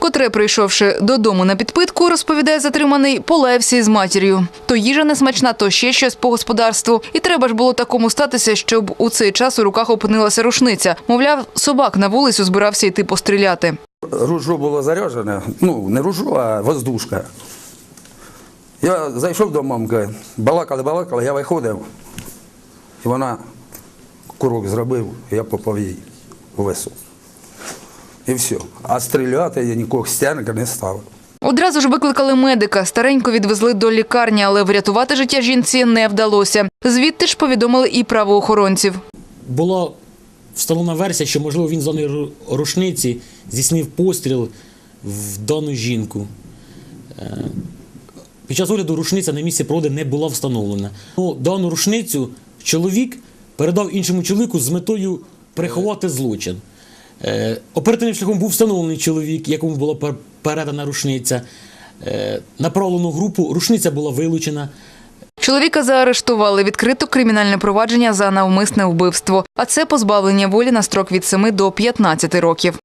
Котре, прийшовши додому на підпитку, розповідає затриманий, полаявся із матір'ю. То їжа не смачна, то ще щось по господарству. І треба ж було такому статися, щоб у цей час у руках опинилася рушниця. Мовляв, собак на вулицю збирався йти постріляти. Ружо було заряджене, ну не ружо, а воздушка. Я зайшов до мамки, балакали, балакали, я виходив, і вона курок зробив, я попав їй у весу. І все. А стріляти я нікого стянка не ставив. Одразу ж викликали медика. Старенько відвезли до лікарні, але врятувати життя жінці не вдалося. Звідти ж повідомили і правоохоронців. Була встановлена версія, що, можливо, він з зони ру- рушниці здійснив постріл в дану жінку. Е, Під час огляду рушниця на місці проводу не була встановлена. Ну, дану рушницю чоловік передав іншому чоловіку з метою приховати злочин. Е, Оперативним шляхом був встановлений чоловік, якому була пер- передана рушниця. Е, Направлену групу рушниця була вилучена. Чоловіка заарештували, відкрито кримінальне провадження за навмисне вбивство. А це позбавлення волі на строк від 7 до 15 років.